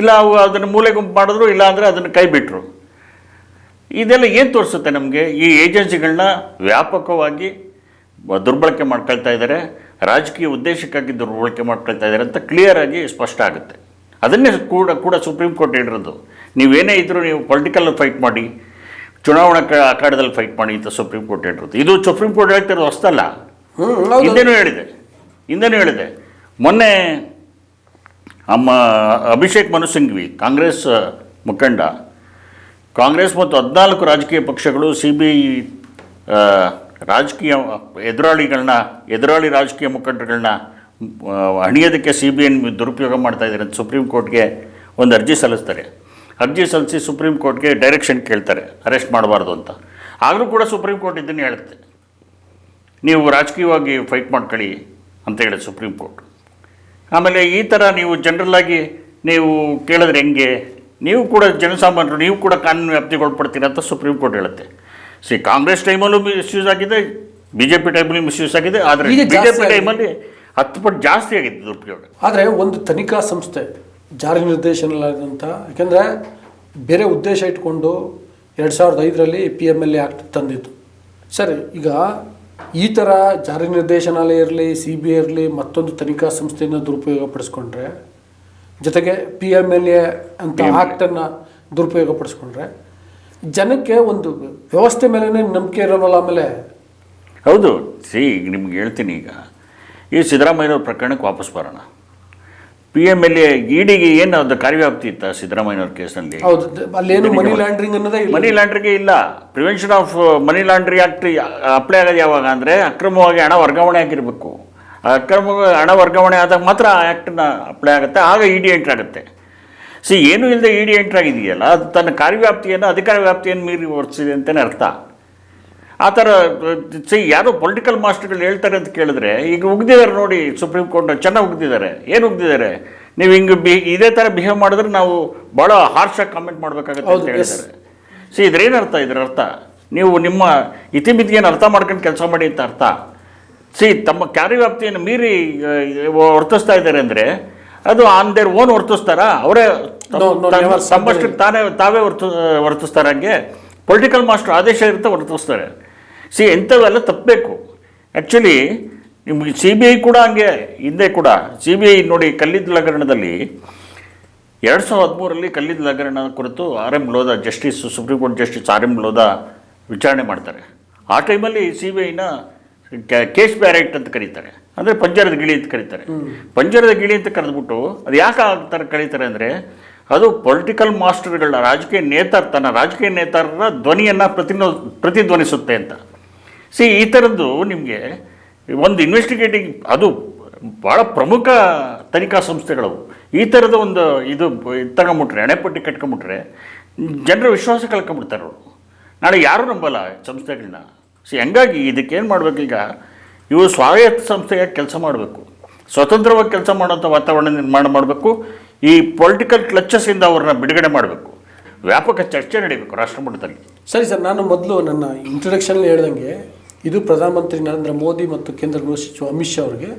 ಇಲ್ಲ ಅವು ಅದನ್ನು ಮೂಲೆ ಗುಂಪು ಮಾಡಿದ್ರು, ಇಲ್ಲ ಅಂದರೆ ಅದನ್ನು ಕೈ ಬಿಟ್ಟರು ಇದೆಲ್ಲ ಏನು ತೋರಿಸುತ್ತೆ ನಮಗೆ? ಈ ಏಜೆನ್ಸಿಗಳನ್ನ ವ್ಯಾಪಕವಾಗಿ ದುರ್ಬಳಕೆ ಮಾಡ್ಕೊಳ್ತಾ ಇದ್ದಾರೆ. ರಾಜಕೀಯ ಉದ್ದೇಶಕ್ಕಾಗಿ ದುರ್ಬಳಕೆ ಮಾಡ್ಕೊಳ್ತಾ ಇದ್ದಾರೆ ಅಂತ ಕ್ಲಿಯರ್ ಆಗಿ ಸ್ಪಷ್ಟ ಆಗುತ್ತೆ. ಅದನ್ನೇ ಕೂಡ ಕೂಡ ಸುಪ್ರೀಂ ಕೋರ್ಟ್ ಹೇಳಿರೋದು. ನೀವೇನೇ ಇದ್ರೂ ನೀವು ಪೊಲಿಟಿಕಲ್ ಫೈಟ್ ಮಾಡಿ ಚುನಾವಣಾ ಕ- ಅಖಾಡದಲ್ಲಿ ಫೈಟ್ ಮಾಡಿ ಅಂತ ಸುಪ್ರೀಂ ಕೋರ್ಟ್ ಹೇಳಿರೋದು. ಇದು ಸುಪ್ರೀಂ ಕೋರ್ಟ್ ಹೇಳ್ತಿರೋದು ಹೊಸ್ತಲ್ಲ ಹಿಂದೇನು ಹೇಳಿದೆ. ಹಿಂದೆನೂ ಹೇಳಿದೆ. ಮೊನ್ನೆ ಅಮ್ಮ ಅಭಿಷೇಕ್ ಮನು ಸಿಂಘ್ವಿ ಕಾಂಗ್ರೆಸ್ ಮುಖಂಡ ಕಾಂಗ್ರೆಸ್ ಮತ್ತು ಹದಿನಾಲ್ಕು ರಾಜಕೀಯ ಪಕ್ಷಗಳು ಸಿ ಬಿ ಐ ರಾಜಕೀಯ ಎದುರಾಳಿಗಳನ್ನ ಎದುರಾಳಿ ರಾಜಕೀಯ ಮುಖಂಡರುಗಳನ್ನ ಹಣಿಯೋದಕ್ಕೆ ಸಿ ಬಿ ಐ ದುರುಪಯೋಗ ಮಾಡ್ತಾ ಇದ್ದಾರೆ ಅಂತ ಸುಪ್ರೀಂ ಕೋರ್ಟ್ಗೆ ಒಂದು ಅರ್ಜಿ ಸಲ್ಲಿಸ್ತಾರೆ. ಅರ್ಜಿ ಸಲ್ಲಿಸಿ ಸುಪ್ರೀಂ ಕೋರ್ಟ್ಗೆ ಡೈರೆಕ್ಷನ್ ಕೇಳ್ತಾರೆ ಅರೆಸ್ಟ್ ಮಾಡಬಾರ್ದು ಅಂತ. ಆದರೂ ಕೂಡ ಸುಪ್ರೀಂ ಕೋರ್ಟ್ ಇದನ್ನು ಹೇಳುತ್ತೆ. ನೀವು ರಾಜಕೀಯವಾಗಿ ಫೈಟ್ ಮಾಡ್ಕೊಳ್ಳಿ ಅಂತ ಹೇಳಿ ಸುಪ್ರೀಂ ಕೋರ್ಟ್. ಆಮೇಲೆ ಈ ಥರ ನೀವು ಜನರಲ್ಲಾಗಿ ನೀವು ಕೇಳಿದ್ರೆ ಹೆಂಗೆ? ನೀವು ಕೂಡ ಜನಸಾಮಾನ್ಯರು ನೀವು ಕೂಡ ಕಾನೂನು ವ್ಯಾಪ್ತಿಗೆ ಒಳಪಡ್ತೀರ ಅಂತ ಸುಪ್ರೀಂ ಕೋರ್ಟ್ ಹೇಳುತ್ತೆ. ಸಿ ಕಾಂಗ್ರೆಸ್ ಟೈಮಲ್ಲೂ ಮಿಸ್ಯೂಸ್ ಆಗಿದೆ ಬಿ ಜೆ ಪಿ ಟೈಮಲ್ಲಿ ಮಿಸ್ಯೂಸ್ ಆಗಿದೆ ಆದರೆ ಬಿ ಜೆ ಪಿ ಟೈಮಲ್ಲಿ ಹತ್ತು ಪಟ್ಟು ಜಾಸ್ತಿ ಆಗಿದೆ ದುರುಪಯೋಗ ಆದರೆ ಒಂದು ತನಿಖಾ ಸಂಸ್ಥೆ ಜಾರಿ ನಿರ್ದೇಶನಾಲಯದಂಥ ಯಾಕೆಂದರೆ ಬೇರೆ ಉದ್ದೇಶ ಇಟ್ಕೊಂಡು ಎರಡು ಸಾವಿರದ ಐದರಲ್ಲಿ P M L A act ತಂದಿತ್ತು. ಸರಿ ಈಗ ಈ ಥರ ಜಾರಿ ನಿರ್ದೇಶನಾಲಯ ಇರಲಿ ಸಿ ಬಿ ಐ ಇರಲಿ ಮತ್ತೊಂದು ತನಿಖಾ ಸಂಸ್ಥೆಯನ್ನು ದುರುಪಯೋಗ ಪಡಿಸ್ಕೊಂಡ್ರೆ ಜೊತೆಗೆ ಪಿ ಎಂ ಎಲ್ ಎ ಅಂತ ಆ್ಯಕ್ಟನ್ನು ದುರುಪಯೋಗ ಪಡಿಸ್ಕೊಂಡ್ರೆ ಜನಕ್ಕೆ ಒಂದು ವ್ಯವಸ್ಥೆ ಮೇಲೇ ನಂಬಿಕೆ ಇರೋಲ್ಲ ಆಮೇಲೆ? ಹೌದು. ಸಿ ಈಗ ನಿಮ್ಗೆ ಹೇಳ್ತೀನಿ ಈಗ. ಈ ಸಿದ್ದರಾಮಯ್ಯವ್ರ ಪ್ರಕರಣಕ್ಕೆ ವಾಪಸ್ ಬರೋಣ. ಪಿ ಎಂ ಎಲ್ ಎ ಇಡಿಗೆ ಏನು ಅದು ಕಾರ್ಯವ್ಯಾಪ್ತಿ ಇತ್ತ ಸಿದ್ದರಾಮಯ್ಯವ್ರ ಕೇಸಲ್ಲಿ ಹೌದು ಅಲ್ಲೇನು ಮನಿ ಲಾಂಡ್ರಿಂಗ್ ಅನ್ನೋದೇ ಮನಿ ಲಾಂಡ್ರಿಗೆ ಇಲ್ಲ. Prevention of money laundry act apply ಆಗೋದು ಯಾವಾಗ ಅಂದರೆ ಅಕ್ರಮವಾಗಿ ಹಣ ವರ್ಗಾವಣೆ ಆಗಿರಬೇಕು. ಅಕ್ರಮ ಹಣ ವರ್ಗಾವಣೆ ಆದಾಗ ಮಾತ್ರ ಆ ಆ್ಯಕ್ಟನ್ನ ಅಪ್ಲೈ ಆಗುತ್ತೆ ಆಗ ಇ ಡಿ ಎಂಟ್ರ್ ಆಗುತ್ತೆ. ಸಿ ಏನೂ ಇಲ್ಲದೆ ಇ ಡಿ ಎಂಟ್ರ್ ಆಗಿದೆಯಲ್ಲ ಅದು ತನ್ನ ಕಾರ್ಯವ್ಯಾಪ್ತಿಯನ್ನು ಅಧಿಕಾರ ವ್ಯಾಪ್ತಿಯನ್ನು ಮೀರಿ ವರ್ತಿಸಿದೆ ಅಂತಲೇ ಅರ್ಥ. ಆ ಥರ ಸಿ ಯಾರೋ ಪೊಲಿಟಿಕಲ್ ಮಾಸ್ಟರ್ಗಳು ಹೇಳ್ತಾರೆ ಅಂತ ಕೇಳಿದ್ರೆ ಈಗ ಉಗ್ದಿದ್ದಾರೆ ನೋಡಿ ಸುಪ್ರೀಂ ಕೋರ್ಟ್ ಚೆನ್ನಾಗಿ ಉಗ್ದಿದ್ದಾರೆ. ಏನು ಉಗ್ದಿದ್ದಾರೆ? ನೀವು ಹಿಂಗೆ ಬಿ ಇದೇ ಥರ ಬಿಹೇವ್ ಮಾಡಿದ್ರೆ ನಾವು ಭಾಳ ಹಾರ್ಶಾಗಿ ಕಾಮೆಂಟ್ ಮಾಡಬೇಕಾಗತ್ತೆ ಅಂತ ಹೇಳ್ತಾರೆ ಸಿ ಇದ್ರೇನು ಅರ್ಥ ಇದ್ರ ಅರ್ಥ? ನೀವು ನಿಮ್ಮ ಇತಿಮಿತಿಯನ್ನು ಅರ್ಥ ಮಾಡ್ಕೊಂಡು ಕೆಲಸ ಮಾಡಿ ಅಂತ ಅರ್ಥ? ಸಿ ತಮ್ಮ ಕಾರ್ಯವ್ಯಾಪ್ತಿಯನ್ನು ಮೀರಿ ವರ್ತಿಸ್ತಾ ಇದ್ದಾರೆ ಅಂದರೆ ಅದು ಆನ್ ದೇರ್ ಓನ್ ವರ್ತಿಸ್ತಾರಾ? ಅವರೇ ತಮ್ಮಷ್ಟು ತಾನೇ ತಾವೇ ವರ್ತು ವರ್ತಿಸ್ತಾರೆ ಹಂಗೆ? ಪೊಲಿಟಿಕಲ್ ಮಾಸ್ಟರ್ ಆದೇಶ ಇರುತ್ತೆ ವರ್ತಿಸ್ತಾರೆ. ಸಿ ಎಂಥವೆಲ್ಲ ತಪ್ಪಬೇಕು. ಆ್ಯಕ್ಚುಲಿ ನಿಮಗೆ ಸಿ ಬಿ ಐ ಕೂಡ ಹಂಗೆ ಹಿಂದೆ ಕೂಡ ಸಿ ಬಿ ಐ ನೋಡಿ ಕಲ್ಲಿದ್ದ ಹಗರಣದಲ್ಲಿ ಎರಡು ಸಾವಿರದ ಹದಿಮೂರರಲ್ಲಿ ಕಲ್ಲಿದ್ದ ಹಗರಣ ಕುರಿತು R M Lodha justice supreme court justice R M Lodha ವಿಚಾರಣೆ ಮಾಡ್ತಾರೆ. ಆ ಟೈಮಲ್ಲಿ ಸಿ ಬಿ ಐನ ಕೇಸ್ ಬ್ಯಾರೆಕ್ಟ್ ಅಂತ ಕರೀತಾರೆ. ಅಂದರೆ ಪಂಜರದ ಗಿಳಿ ಅಂತ ಕರೀತಾರೆ. ಪಂಜರದ ಗಿಳಿ ಅಂತ ಕರೆದ್ಬಿಟ್ಟು ಅದು ಯಾಕೆ ಆ ಥರ ಕರೀತಾರೆ ಅಂದರೆ ಅದು ಪೊಲಿಟಿಕಲ್ ಮಾಸ್ಟರ್ಗಳ ರಾಜಕೀಯ ನೇತಾರ ತನ್ನ ರಾಜಕೀಯ ನೇತಾರರ ಧ್ವನಿಯನ್ನು ಪ್ರತಿನೋ ಪ್ರತಿಧ್ವನಿಸುತ್ತೆ ಅಂತ. ಸಿ ಈ ಥರದ್ದು ನಿಮಗೆ ಒಂದು ಇನ್ವೆಸ್ಟಿಗೇಟಿಂಗ್ ಅದು ಭಾಳ ಪ್ರಮುಖ ತನಿಖಾ ಸಂಸ್ಥೆಗಳವು ಈ ಥರದ ಒಂದು ಇದು ತಗೊಂಬಿಟ್ರೆ ಹಣೆಪಟ್ಟಿ ಕಟ್ಕೊಂಬಿಟ್ರೆ ಜನರ ವಿಶ್ವಾಸ ಕಳ್ಕೊಂಬಿಡ್ತಾರೆ ಅವರು. ನಾಳೆ ಯಾರೂ ನಂಬಲ್ಲ ಸಂಸ್ಥೆಗಳನ್ನ ಸಿ ಹಂಗಾಗಿ ಇದಕ್ಕೇನು ಮಾಡಬೇಕೀಗ ಇವು ಸ್ವಾಯತ್ತ ಸಂಸ್ಥೆಯಾಗಿ ಕೆಲಸ ಮಾಡಬೇಕು. ಸ್ವತಂತ್ರವಾಗಿ ಕೆಲಸ ಮಾಡೋಂಥ ವಾತಾವರಣ ನಿರ್ಮಾಣ ಮಾಡಬೇಕು. ಈ ಪೊಲಿಟಿಕಲ್ ಕ್ಲಚಸ್ಸಿಂದ ಅವ್ರನ್ನ ಬಿಡುಗಡೆ ಮಾಡಬೇಕು. ವ್ಯಾಪಕ ಚರ್ಚೆ ನಡೀಬೇಕು ರಾಷ್ಟ್ರಮಟ್ಟದಲ್ಲಿ. ಸರಿ ಸರ್, ನಾನು ಮೊದಲು ನನ್ನ ಇಂಟ್ರೊಡಕ್ಷನ್ ಹೇಳ್ದಂಗೆ ಇದು ಪ್ರಧಾನಮಂತ್ರಿ ನರೇಂದ್ರ ಮೋದಿ ಮತ್ತು ಕೇಂದ್ರ ಗೃಹ ಸಚಿವ ಅಮಿತ್ ಶಾ ಅವರಿಗೆ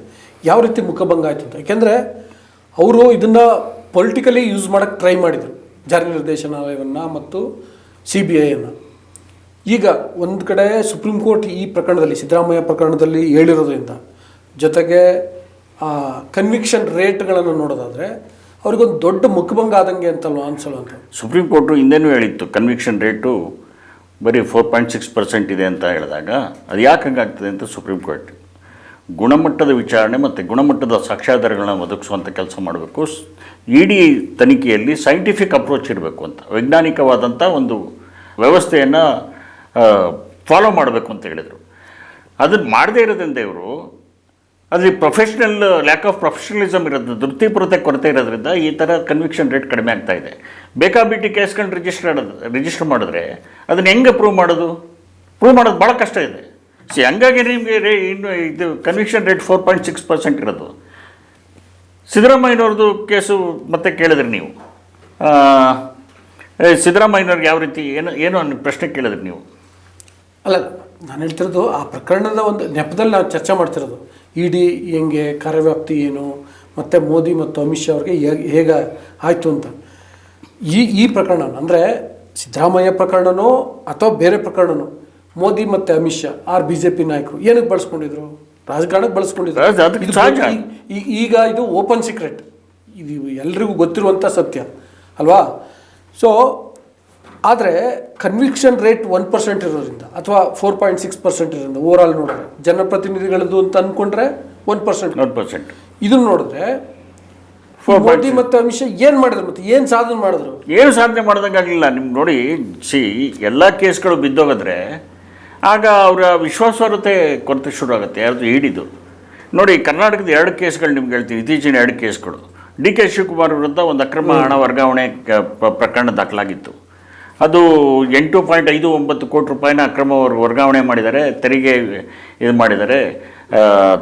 ಯಾವ ರೀತಿ ಮುಖಭಂಗ ಆಯಿತು ಅಂತ. ಯಾಕೆಂದರೆ ಅವರು ಇದನ್ನು ಪೊಲಿಟಿಕಲಿ ಯೂಸ್ ಮಾಡೋಕ್ಕೆ ಟ್ರೈ ಮಾಡಿದರು. ಜಾರಿ ನಿರ್ದೇಶನಾಲಯವನ್ನು ಮತ್ತು ಸಿ ಬಿ ಐಯನ್ನು ಈಗ ಒಂದು ಕಡೆ ಸುಪ್ರೀಂ ಕೋರ್ಟ್ ಈ ಪ್ರಕರಣದಲ್ಲಿ, ಸಿದ್ದರಾಮಯ್ಯ ಪ್ರಕರಣದಲ್ಲಿ ಹೇಳಿರೋದ್ರಿಂದ ಜೊತೆಗೆ ಕನ್ವಿಕ್ಷನ್ ರೇಟ್ಗಳನ್ನು ನೋಡೋದಾದರೆ ಅವ್ರಿಗೊಂದು ದೊಡ್ಡ ಮುಖಭಂಗ ಆದಂಗೆ ಅಂತಲ್ವ ಅನ್ಸಲ್ಲ ಅಂತ. ಸುಪ್ರೀಂ ಕೋರ್ಟು ಹಿಂದೆನೂ ಹೇಳಿತ್ತು ಕನ್ವಿಕ್ಷನ್ ರೇಟು ಬರೀ ಫೋರ್ ಪಾಯಿಂಟ್ ಸಿಕ್ಸ್ ಪರ್ಸೆಂಟ್ ಇದೆ ಅಂತ ಹೇಳಿದಾಗ ಅದು ಯಾಕೆ ಹಂಗಾಗ್ತದೆ ಅಂತ ಸುಪ್ರೀಂ ಕೋರ್ಟ್. ಗುಣಮಟ್ಟದ ವಿಚಾರಣೆ ಮತ್ತು ಗುಣಮಟ್ಟದ ಸಾಕ್ಷ್ಯಾಧಾರಗಳನ್ನ ಒದಗಿಸುವಂಥ ಕೆಲಸ ಮಾಡಬೇಕು. ಇಡೀ ತನಿಖೆಯಲ್ಲಿ ಸೈಂಟಿಫಿಕ್ ಅಪ್ರೋಚ್ ಇರಬೇಕು ಅಂತ ವೈಜ್ಞಾನಿಕವಾದಂಥ ಒಂದು ವ್ಯವಸ್ಥೆಯನ್ನು ಫಾಲೋ ಮಾಡಬೇಕು ಅಂತ ಹೇಳಿದರು. ಅದನ್ನು ಮಾಡದೇ ಇರೋದ್ರಿಂದ ಇವರು? ಅಲ್ಲಿ ಪ್ರೊಫೆಷ್ನಲ್ ಲ್ಯಾಕ್ ಆಫ್ ಪ್ರೊಫೆಷನಲಿಸಮ್ ಇರೋದು ವೃತ್ತಿಪರತೆ ಕೊರತೆ ಇರೋದ್ರಿಂದ ಈ ಥರ ಕನ್ವಿಕ್ಷನ್ ರೇಟ್ ಕಡಿಮೆ ಆಗ್ತಾ ಇದೆ. ಬೇಕಾಬಿಟ್ಟಿ ಕೇಸ್ಕೊಂಡು ರಿಜಿಸ್ಟರ್ ರಿಜಿಸ್ಟರ್ ಮಾಡಿದ್ರೆ ಅದನ್ನು ಹೆಂಗೆ ಪ್ರೂವ್ ಮಾಡೋದು? ಪ್ರೂವ್ ಮಾಡೋದು ಭಾಳ ಕಷ್ಟ ಇದೆ. ಸಿ ಹಂಗಾಗಿ ನಿಮಗೆ ರೇ ಇನ್ನು ಇದು conviction rate four point six percent ಇರೋದು. ಸಿದ್ದರಾಮಯ್ಯನವ್ರದ್ದು ಕೇಸು ಮತ್ತೆ ಕೇಳಿದ್ರಿ ನೀವು. ಸಿದ್ದರಾಮಯ್ಯನವ್ರಿಗೆ ಯಾವ ರೀತಿ, ಏನು ಏನು ಅನ್ನೋ ಪ್ರಶ್ನೆ ಕೇಳಿದ್ರಿ ನೀವು? ಅಲ್ಲ, ನಾನು ಹೇಳ್ತಿರೋದು ಆ ಪ್ರಕರಣದ ಒಂದು ನೆಪದಲ್ಲಿ ನಾವು ಚರ್ಚೆ ಮಾಡ್ತಿರೋದು. ಇಡಿ ಹೆಂಗೆ ಕಾರ್ಯವ್ಯಾಪ್ತಿ ಏನು ಮತ್ತು ಮೋದಿ ಮತ್ತು ಅಮಿತ್ ಶಾ ಅವ್ರಿಗೆ ಹೇಗೆ ಹೇಗೆ ಆಯಿತು ಅಂತ. ಈ ಈ ಪ್ರಕರಣ ಅಂದರೆ ಸಿದ್ದರಾಮಯ್ಯ ಪ್ರಕರಣನೋ ಅಥವಾ ಬೇರೆ ಪ್ರಕರಣನೋ ಮೋದಿ ಮತ್ತು ಅಮಿತ್ ಶಾ ಆರ್ ಬಿ ಜೆ ಪಿ ನಾಯಕರು ಏನಕ್ಕೆ ಬಳಸ್ಕೊಂಡಿದ್ರು? ರಾಜಕಾರಣಕ್ಕೆ ಬಳಸ್ಕೊಂಡಿದ್ರು. ಈಗ ಇದು ಓಪನ್ ಸೀಕ್ರೆಟ್. ಇದು ಎಲ್ರಿಗೂ ಗೊತ್ತಿರುವಂಥ ಸತ್ಯ ಅಲ್ವಾ? ಸೊ ಆದರೆ ಕನ್ವಿಕ್ಷನ್ ರೇಟ್ ಒನ್ ಪರ್ಸೆಂಟ್ ಇರೋದ್ರಿಂದ ಅಥವಾ ಫೋರ್ ಪಾಯಿಂಟ್ ಸಿಕ್ಸ್ ಪರ್ಸೆಂಟ್ ಇರೋದ್ರಿಂದ ಓವರ್ ಆಲ್ ನೋಡಿದ್ರೆ ಜನಪ್ರತಿನಿಧಿಗಳದ್ದು ಅಂತ ಅಂದ್ಕೊಂಡ್ರೆ ಒನ್ ಪರ್ಸೆಂಟ್ ಒನ್ ಪರ್ಸೆಂಟ್ ಇದನ್ನು ನೋಡಿದ್ರೆ ಮೋದಿ ಮತ್ತು ಅಮಿತ್ ಶಾ ಏನು ಮಾಡಿದ್ರು ಮತ್ತೆ? ಏನು ಸಾಧನೆ ಮಾಡಿದ್ರು? ಏನು ಸಾಧನೆ ಮಾಡ್ದಂಗಾಗಲಿಲ್ಲ ನಿಮ್ಗೆ ನೋಡಿ ಸಿ ಎಲ್ಲ ಕೇಸ್ಗಳು ಬಿದ್ದೋಗಿದ್ರೆ ಆಗ ಅವರ ವಿಶ್ವಾಸಾರ್ಹತೆ ಕೊರತೆ ಶುರು ಆಗುತ್ತೆ ಯಾರ್ದು ಹಿಡಿದು ನೋಡಿ ಕರ್ನಾಟಕದ ಎರಡು ಕೇಸ್ಗಳು ನಿಮ್ಗೆ ಹೇಳ್ತೀನಿ. ಇತ್ತೀಚಿನ ಎರಡು ಕೇಸ್ಗಳು. ಡಿ ಕೆ ಶಿವಕುಮಾರ್ ವಿರುದ್ಧ ಒಂದು ಅಕ್ರಮ ಹಣ ವರ್ಗಾವಣೆ ಪ್ರಕರಣ ದಾಖಲಾಗಿತ್ತು. ಅದು ಎಂಟು ಪಾಯಿಂಟ್ ಐದು ಒಂಬತ್ತು ಕೋಟಿ ರೂಪಾಯಿನ ಅಕ್ರಮ ವರ್- ವರ್ಗಾವಣೆ ಮಾಡಿದ್ದಾರೆ ತೆರಿಗೆ ಇದು ಮಾಡಿದ್ದಾರೆ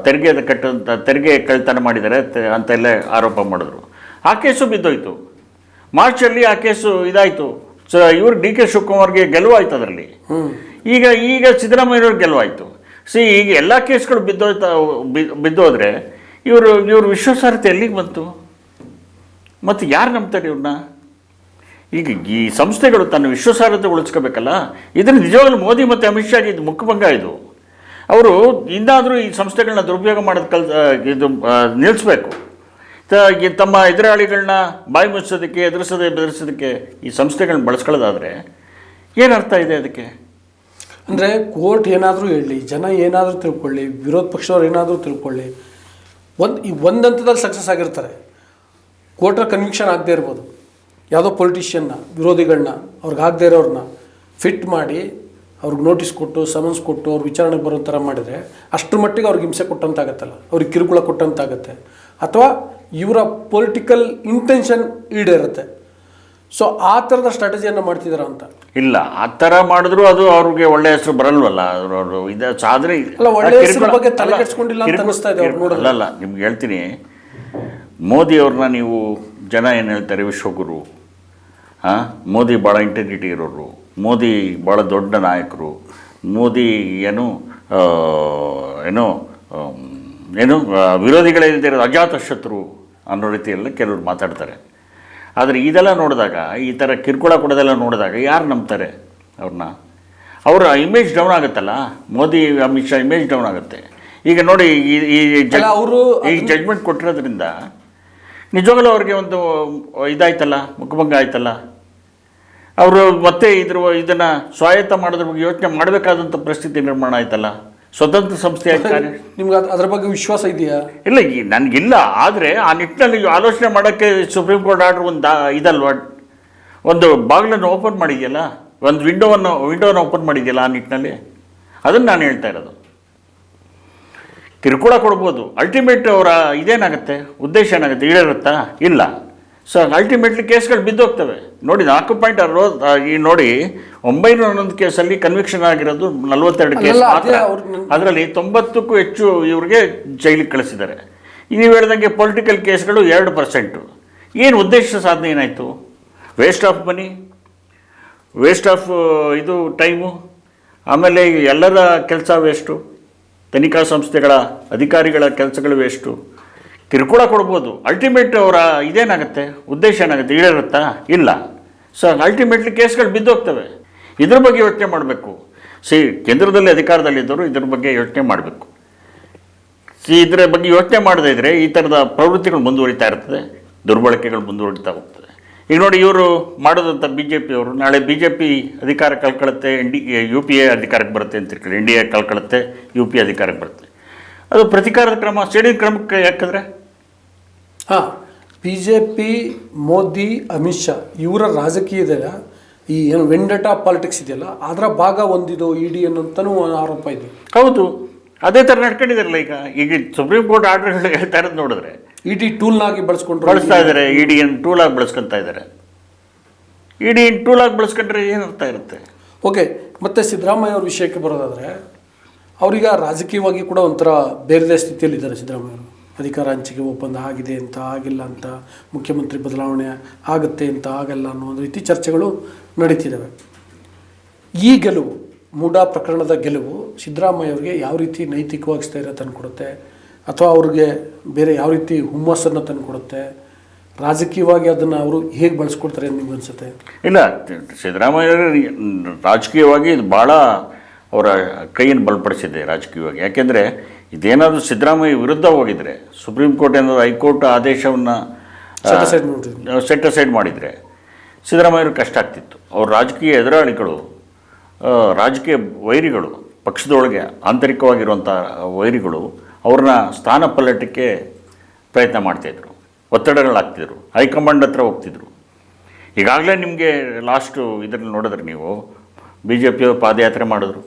ತೆರಿಗೆ ಕಟ್ಟಂತ ತೆರಿಗೆ ಕಳ್ತನ ಮಾಡಿದ್ದಾರೆ ತೆ- ಅಂತೆಲ್ಲ ಆರೋಪ ಮಾಡಿದ್ರು. ಆ ಕೇಸು ಬಿದ್ದೋಯ್ತು. ಮಾರ್ಚಲ್ಲಿ ಆ ಕೇಸು ಇದಾಯಿತು. ಸೊ ಇವ್ರು ಡಿ ಕೆ ಶಿವಕುಮಾರ್ಗೆ ಗೆಲುವಾಯ್ತು ಅದರಲ್ಲಿ. ಈಗ ಈಗ ಸಿದ್ದರಾಮಯ್ಯವ್ರಿಗೆ ಗೆಲುವಾಯಿತು. ಸಿ ಈಗ ಎಲ್ಲ ಕೇಸ್ಗಳು ಬಿದ್ದೋಯ್ತಾ ಬಿದ್ದೋದ್ರೆ ಇವರು ಇವ್ರ ವಿಶ್ವಾಸಾರ್ಹತೆ ಎಲ್ಲಿಗೆ ಬಂತು? ಮತ್ತು ಯಾರು ನಂಬ್ತಾರೆ ಇವ್ರನ್ನ ಈಗ ಈ ಸಂಸ್ಥೆಗಳು ತನ್ನ ವಿಶ್ವಾಸಾರ್ಹತೆ ಉಳಿಸ್ಕೋಬೇಕಲ್ಲ ಇದನ್ನು ನಿಜವಾಗ್ಲೂ ಮೋದಿ ಮತ್ತು ಅಮಿತ್ ಶಾಗೆ ಇದು ಮುಖಭಂಗ ಇದು. ಅವರು ಇನ್ನಾದರೂ ಈ ಸಂಸ್ಥೆಗಳನ್ನ ದುರುಪಯೋಗ ಮಾಡೋದು ಕಲ್ ಇದು ನಿಲ್ಲಿಸಬೇಕು ತಮ್ಮ ಎದುರಾಳಿಗಳನ್ನ ಬಾಯಿ ಮುಚ್ಚೋದಕ್ಕೆ ಎದುರಿಸೋದೇ ಬೆದರಿಸೋದಕ್ಕೆ ಈ ಸಂಸ್ಥೆಗಳನ್ನ ಬಳಸ್ಕೊಳ್ಳೋದಾದರೆ ಏನು ಅರ್ಥ ಇದೆ ಅದಕ್ಕೆ? ಅಂದರೆ ಕೋರ್ಟ್ ಏನಾದರೂ ಹೇಳಲಿ ಜನ ಏನಾದರೂ ತಿಳ್ಕೊಳ್ಳಿ, ವಿರೋಧ ಪಕ್ಷದವ್ರು ಏನಾದರೂ ತಿಳ್ಕೊಳ್ಳಿ, ಒಂದು ಈ ಒಂದು ಹಂತದಲ್ಲಿ ಸಕ್ಸಸ್ ಆಗಿರ್ತಾರೆ. ಕೋರ್ಟರ್ ಕನ್ವಿಕ್ಷನ್ ಆಗದೇ ಇರ್ಬೋದು. ಯಾವುದೋ ಪೊಲಿಟಿಷಿಯನ್ನ ವಿರೋಧಿಗಳನ್ನ ಅವ್ರಿಗಾಗದೇ ಆಗದೆ ಇರೋರನ್ನ ಫಿಟ್ ಮಾಡಿ ಅವ್ರಿಗೆ ನೋಟಿಸ್ ಕೊಟ್ಟು ಸಮನ್ಸ್ ಕೊಟ್ಟು ಅವ್ರ ವಿಚಾರಣೆಗೆ ಬರೋ ಥರ ಮಾಡಿದರೆ ಅಷ್ಟರ ಮಟ್ಟಿಗೆ ಅವ್ರಿಗೆ ಹಿಂಸೆ ಕೊಟ್ಟಂತಾಗತ್ತಲ್ಲ ಅವ್ರಿಗೆ ಕಿರುಕುಳ ಕೊಟ್ಟಂತಾಗತ್ತೆ. ಅಥವಾ ಇವರ ಪೊಲಿಟಿಕಲ್ ಇಂಟೆನ್ಷನ್ ಈಡೇರುತ್ತೆ. ಸೊ ಆ ಥರದ ಸ್ಟ್ರಾಟಜಿಯನ್ನು ಮಾಡ್ತಿದಾರ ಅಂತ? ಇಲ್ಲ ಆ ಥರ ಮಾಡಿದ್ರು ಅದು ಅವ್ರಿಗೆ ಒಳ್ಳೆ ಹೆಸರು ಬರಲ್ವಲ್ಲ ಅವರು ಇದು ಆದರೆ ಅಲ್ಲ, ಒಳ್ಳೆ ಹೆಸರು ಬಗ್ಗೆ ತಲೆ ಕೆಡಿಸ್ಕೊಂಡಿಲ್ಲ ಅಂತ ಅನ್ನಿಸ್ತಾ ಅನಿಸ್ತಾ ಇದೆ ಅವ್ರು ನೋಡಲ್ಲ ಅಲ್ಲ ನಿಮ್ಗೆ ಹೇಳ್ತೀನಿ. ಮೋದಿಯವ್ರನ್ನ ನೀವು ಜನ ಏನು ಹೇಳ್ತಾರೆ ವಿಶ್ವಗುರು ಹಾಂ? ಮೋದಿ ಭಾಳ ಇಂಟೆಗ್ರಿಟಿ ಇರೋರು. ಮೋದಿ ಭಾಳ ದೊಡ್ಡ ನಾಯಕರು. ಮೋದಿ ಏನು ಏನು ಏನು ವಿರೋಧಿಗಳೇನಿದೆ ವಿರೋಧಿಗಳೇ ಇಲ್ಲದೆ ಅಜಾತ ಶತ್ರು ಅನ್ನೋ ರೀತಿಯೆಲ್ಲ ಕೆಲವರು ಮಾತಾಡ್ತಾರೆ. ಆದರೆ ಇದೆಲ್ಲ ನೋಡಿದಾಗ ಈ ಥರ ಕಿರುಕುಳ ಕೊಡೋದೆಲ್ಲ ನೋಡಿದಾಗ ಯಾರು ನಂಬ್ತಾರೆ ಅವ್ರನ್ನ? ಅವರ ಇಮೇಜ್ ಡೌನ್ ಆಗುತ್ತಲ್ಲ? ಮೋದಿ ಅಮಿತ್ ಶಾ ಇಮೇಜ್ ಡೌನ್ ಆಗುತ್ತೆ. ಈಗ ನೋಡಿ ಈ ಅವರು ಈ ಜಜ್ಮೆಂಟ್ ಕೊಟ್ಟಿರೋದ್ರಿಂದ ನಿಜವಾಗಲೂ ಅವ್ರಿಗೆ ಒಂದು ಇದಾಯ್ತಲ್ಲ ಮುಖಭಂಗ ಆಯ್ತಲ್ಲ? ಅವರು ಮತ್ತೆ ಇದ್ರ ಇದನ್ನು ಸ್ವಾಯತ್ತ ಮಾಡೋದ್ರ ಬಗ್ಗೆ ಯೋಚನೆ ಮಾಡಬೇಕಾದಂಥ ಪರಿಸ್ಥಿತಿ ನಿರ್ಮಾಣ ಆಯ್ತಲ್ಲ? ಸ್ವತಂತ್ರ ಸಂಸ್ಥೆ ನಿಮ್ಗೆ ಅದರ ಅದ್ರ ಬಗ್ಗೆ ವಿಶ್ವಾಸ ಇದೆಯಾ? ಇಲ್ಲ ಈ ನನಗಿಲ್ಲ. ಆದರೆ ಆ ನಿಟ್ಟಿನಲ್ಲಿ ಆಲೋಚನೆ ಮಾಡೋಕ್ಕೆ ಸುಪ್ರೀಂ ಕೋರ್ಟ್ ಆರ್ಡರ್ ಒಂದು ಇದಲ್ವ? ಒಂದು ಬಾಗಿಲನ್ನು ಓಪನ್ ಮಾಡಿದೆಯಲ್ಲ? ಒಂದು ವಿಂಡೋವನ್ನು ವಿಂಡೋವನ್ನು ಓಪನ್ ಮಾಡಿದೆಯಲ್ಲ ಆ ನಿಟ್ಟಿನಲ್ಲಿ? ಅದನ್ನು ನಾನು ಹೇಳ್ತಾ ಇರೋದು. ಕಿರುಕುಳ ಕೊಡ್ಬೋದು. ಅಲ್ಟಿಮೇಟ್ ಅವರ ಇದೇನಾಗುತ್ತೆ? ಉದ್ದೇಶ ಏನಾಗುತ್ತೆ? ಈಡೇರುತ್ತಾ? ಇಲ್ಲ. ಸೊ ಅಲ್ಟಿಮೇಟ್ಲಿ ಕೇಸ್ಗಳು ಬಿದ್ದೋಗ್ತವೆ. ನೋಡಿ ನಾಲ್ಕು ಪಾಯಿಂಟ್ ಅರವತ್ತು ಈ ನೋಡಿ ಒಂಬೈನೂರ ಹನ್ನೊಂದು ಕೇಸಲ್ಲಿ ಕನ್ವಿಕ್ಷನ್ ಆಗಿರೋದು ನಲವತ್ತೆರಡು ಕೇಸ್ ಮಾತ್ರ. ಅದರಲ್ಲಿ ತೊಂಬತ್ತಕ್ಕೂ ಹೆಚ್ಚು ಇವ್ರಿಗೆ ಜೈಲಿಗೆ ಕಳಿಸಿದ್ದಾರೆ. ನೀವು ಹೇಳ್ದಂಗೆ ಪೊಲಿಟಿಕಲ್ ಕೇಸ್ಗಳು ಎರಡು ಪರ್ಸೆಂಟು ಏನು ಉದ್ದೇಶ ಸಾಧನೆ ಏನಾಯಿತು? Waste of money waste of ಇದು ಟೈಮು ಆಮೇಲೆ ಎಲ್ಲರ ಕೆಲಸ ವೇಸ್ಟು ತನಿಖಾ ಸಂಸ್ಥೆಗಳ ಅಧಿಕಾರಿಗಳ ಕೆಲಸಗಳು ವೇಸ್ಟು ಕಿರುಕುಳ ಕೊಡ್ಬೋದು. ಅಲ್ಟಿಮೇಟ್ ಅವರ ಇದೇನಾಗುತ್ತೆ? ಉದ್ದೇಶ ಏನಾಗುತ್ತೆ? ಈಡೇರುತ್ತಾ? ಇಲ್ಲ. ಸೊ ಅಲ್ಟಿಮೇಟ್ಲಿ ಕೇಸ್ಗಳು ಬಿದ್ದೋಗ್ತವೆ. ಇದ್ರ ಬಗ್ಗೆ ಯೋಚನೆ ಮಾಡಬೇಕು. ಸಿ ಕೇಂದ್ರದಲ್ಲಿ ಅಧಿಕಾರದಲ್ಲಿದ್ದವರು ಇದ್ರ ಬಗ್ಗೆ ಯೋಚನೆ ಮಾಡಬೇಕು. ಸಿ ಇದರ ಬಗ್ಗೆ ಯೋಚನೆ ಮಾಡದೇ ಇದ್ದರೆ ಈ ಥರದ ಪ್ರವೃತ್ತಿಗಳು ಮುಂದುವರಿತಾ ಇರ್ತದೆ. ದುರ್ಬಳಕೆಗಳು ಮುಂದುವರಿತಾ ಹೋಗ್ತದೆ. ಈಗ ನೋಡಿ, ಇವರು ಮಾಡೋದಂಥ ಬಿ ಜೆ ಪಿಯವರು ನಾಳೆ ಬಿ ಜೆ ಪಿ ಅಧಿಕಾರ ಕಳ್ಕೊಳ್ಳುತ್ತೆ N D U P A ಅಧಿಕಾರಕ್ಕೆ ಬರುತ್ತೆ ಅಂತ ತಿಳ್ಕೊಳ್ಳಿ ಎನ್ ಡಿ ಎ ಕಳ್ಕೊಳ್ಳುತ್ತೆ ಯು ಪಿ ಅಧಿಕಾರಕ್ಕೆ ಬರುತ್ತೆ. ಅದು ಪ್ರತಿಕಾರದ ಕ್ರಮ ಸೇಡಿನ ಕ್ರಮಕ್ಕೆ ಯಾಕಂದರೆ ಹಾಂ B J P Modi Amit Shah ಇವರ ರಾಜಕೀಯದ ಈ ಏನು ವೆಂಡಟಾ ಪಾಲಿಟಿಕ್ಸ್ ಇದೆಯಲ್ಲ ಅದರ ಭಾಗ ಒಂದಿದು ಡಿ ಅನ್ನೋಂತನೂ ಆರೋಪ ಇದೆ. ಹೌದು ಅದೇ ಥರ ನಡ್ಕೊಂಡಿದಾರಲ್ಲ ಈಗ ಈಗ ಸುಪ್ರೀಂ ಕೋರ್ಟ್ ಆರ್ಡರ್ಗಳು ಹೇಳ್ತಾ ಇರೋದು ನೋಡಿದ್ರೆ. ಇಡಿ ಟೂಲ್ನಾಗಿ ಬಳಸ್ಕೊಂಡು ಬಳಸ್ತಾ ಇದ್ದಾರೆ ಇ ಡಿ ಏನು ಟೂಲಾಗಿ ಬಳಸ್ಕೊತಾ ಇದ್ದಾರೆ ಇಡಿ ಟೂಲಾಗಿ ಬಳಸ್ಕೊಂಡ್ರೆ ಏನು ಅರ್ಥ ಇರುತ್ತೆ? ಓಕೆ ಮತ್ತೆ ಸಿದ್ದರಾಮಯ್ಯ ಅವ್ರ ವಿಷಯಕ್ಕೆ ಬರೋದಾದರೆ ಅವರೀಗ ರಾಜಕೀಯವಾಗಿ ಕೂಡ ಒಂಥರ ಬೇರೆ ಸ್ಥಿತಿಯಲ್ಲಿದ್ದಾರೆ ಸಿದ್ದರಾಮಯ್ಯ ಅವರು. ಅಧಿಕಾರ ಹಂಚಿಕೆ ಒಪ್ಪಂದ ಆಗಿದೆ ಅಂತ, ಆಗಿಲ್ಲ ಅಂತ, ಮುಖ್ಯಮಂತ್ರಿ ಬದಲಾವಣೆ ಆಗುತ್ತೆ ಅಂತ, ಆಗಲ್ಲ ಅನ್ನೋ ಒಂದು ರೀತಿ ಚರ್ಚೆಗಳು ನಡೀತಿದ್ದಾವೆ. ಈ ಗೆಲುವು, ಮೂಡಾ ಪ್ರಕರಣದ ಗೆಲುವು ಸಿದ್ದರಾಮಯ್ಯ ಅವರಿಗೆ ಯಾವ ರೀತಿ ನೈತಿಕವಾಗಿ ಸ್ಥೈರ್ಯ ತಂದುಕೊಡುತ್ತೆ? ಅಥವಾ ಅವ್ರಿಗೆ ಬೇರೆ ಯಾವ ರೀತಿ ಹುಮ್ಮಸ್ಸನ್ನು ತಂದುಕೊಡುತ್ತೆ? ರಾಜಕೀಯವಾಗಿ ಅದನ್ನು ಅವರು ಹೇಗೆ ಬಳಸ್ಕೊಡ್ತಾರೆ ಅಂತ ನಿಮ್ಗೆ ಅನಿಸುತ್ತೆ? ಇಲ್ಲ, ಸಿದ್ದರಾಮಯ್ಯ ರಾಜಕೀಯವಾಗಿ ಇದು ಭಾಳ ಅವರ ಕೈಯನ್ನು ಬಲಪಡಿಸಿದೆ ರಾಜಕೀಯವಾಗಿ. ಯಾಕೆಂದರೆ ಇದೇನಾದರೂ ಸಿದ್ದರಾಮಯ್ಯ ವಿರುದ್ಧ ಹೋಗಿದರೆ ಸುಪ್ರೀಂ ಕೋರ್ಟ್ ಏನಾದರೂ ಹೈಕೋರ್ಟ್ ಆದೇಶವನ್ನು. ಸೆಟ್ ಅಸೈಡ್ ಮಾಡಿದರೆ. ಸಿದ್ದರಾಮಯ್ಯವ್ರಿಗೆ ಕಷ್ಟ ಆಗ್ತಿತ್ತು. ಅವ್ರ ರಾಜಕೀಯ ಎದುರಾಳಿಗಳು ರಾಜಕೀಯ ವೈರಿಗಳು ಪಕ್ಷದೊಳಗೆ ಆಂತರಿಕವಾಗಿರುವಂಥ ವೈರಿಗಳು ಅವ್ರನ್ನ ಸ್ಥಾನ ಪಲ್ಲಟಕ್ಕೆ ಪ್ರಯತ್ನ ಮಾಡ್ತಾಯಿದ್ರು ಒತ್ತಡಗಳಾಗ್ತಿದ್ರು. ಹೈಕಮಾಂಡ್ ಹತ್ರ ಹೋಗ್ತಿದ್ರು. ಈಗಾಗಲೇ ನಿಮಗೆ ಲಾಸ್ಟು ಇದರಲ್ಲಿ ನೋಡಿದ್ರೆ ನೀವು ಬಿ ಜೆ ಪಿಯವರು ಪಾದಯಾತ್ರೆ ಮಾಡಿದ್ರು.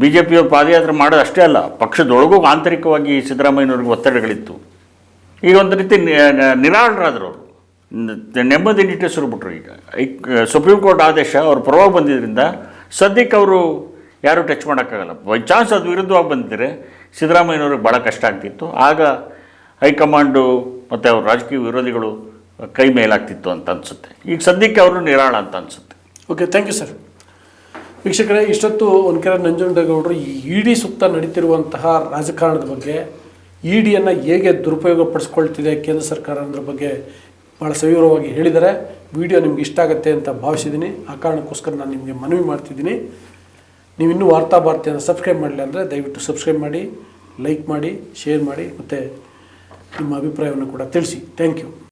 ಬಿ ಜೆ ಪಿಯವರು ಪಾದಯಾತ್ರೆ ಮಾಡೋದು ಅಷ್ಟೇ ಅಲ್ಲ ಪಕ್ಷದೊಳಗೂ ಆಂತರಿಕವಾಗಿ ಸಿದ್ದರಾಮಯ್ಯನವ್ರಿಗೆ ಒತ್ತಡಗಳಿತ್ತು. ಈಗ ಒಂದು ರೀತಿ ನಿರಾಳರಾದರು ಅವರು. ನೆಮ್ಮದಿ ನಿಟ್ಟೆ ಬಿಟ್ರು ಈಗ. ಸುಪ್ರೀಂ ಕೋರ್ಟ್ ಆದೇಶ ಅವ್ರ ಪರವಾಗಿ ಬಂದಿದ್ದರಿಂದ ಸದ್ಯಕ್ಕೆ ಅವರು ಯಾರೂ ಟಚ್ ಮಾಡೋಕ್ಕಾಗಲ್ಲ. ಬೈ ಚಾನ್ಸ್ ಅದು ವಿರುದ್ಧವಾಗಿ ಬಂದಿದ್ದರೆ ಸಿದ್ದರಾಮಯ್ಯನವ್ರಿಗೆ ಭಾಳ ಕಷ್ಟ ಆಗ್ತಿತ್ತು. ಆಗ ಹೈಕಮಾಂಡು ಮತ್ತು ಅವ್ರ ರಾಜಕೀಯ ವಿರೋಧಿಗಳು ಕೈ ಮೇಲಾಗ್ತಿತ್ತು ಅಂತ ಅನಿಸುತ್ತೆ. ಈಗ ಸದ್ಯಕ್ಕೆ ಅವರು ನಿರಾಳ ಅಂತ ಅನಿಸುತ್ತೆ. ಓಕೆ ಥ್ಯಾಂಕ್ ಯು ಸರ್ ವೀಕ್ಷಕರೇ, ಇಷ್ಟೊತ್ತು ಒನಕೆರೆ ನಂಜುಂಡೇಗೌಡರು ಈ ಇಡಿ ಸುತ್ತ ನಡೀತಿರುವಂತಹ ರಾಜಕಾರಣದ ಬಗ್ಗೆ ಇ ಡಿಯನ್ನು ಹೇಗೆ ದುರುಪಯೋಗ ಪಡಿಸ್ಕೊಳ್ತಿದೆ ಕೇಂದ್ರ ಸರ್ಕಾರ ಅದರ ಬಗ್ಗೆ ಭಾಳ ಸವಿವರವಾಗಿ ಹೇಳಿದ್ದಾರೆ. ವಿಡಿಯೋ ನಿಮ್ಗೆ ಇಷ್ಟ ಆಗುತ್ತೆ ಅಂತ ಭಾವಿಸಿದ್ದೀನಿ. ಆ ಕಾರಣಕ್ಕೋಸ್ಕರ ನಾನು ನಿಮಗೆ ಮನವಿ ಮಾಡ್ತಿದ್ದೀನಿ. ನೀವು ಇನ್ನೂ ವಾರ್ತಾ ಭಾರತಿಯನ್ನು ಸಬ್ಸ್ಕ್ರೈಬ್ ಮಾಡಲಿ ಅಂದರೆ ದಯವಿಟ್ಟು ಸಬ್ಸ್ಕ್ರೈಬ್ ಮಾಡಿ, ಲೈಕ್ ಮಾಡಿ, ಶೇರ್ ಮಾಡಿ, ಮತ್ತು ನಿಮ್ಮ ಅಭಿಪ್ರಾಯವನ್ನು ಕೂಡ ತಿಳಿಸಿ. Thank you.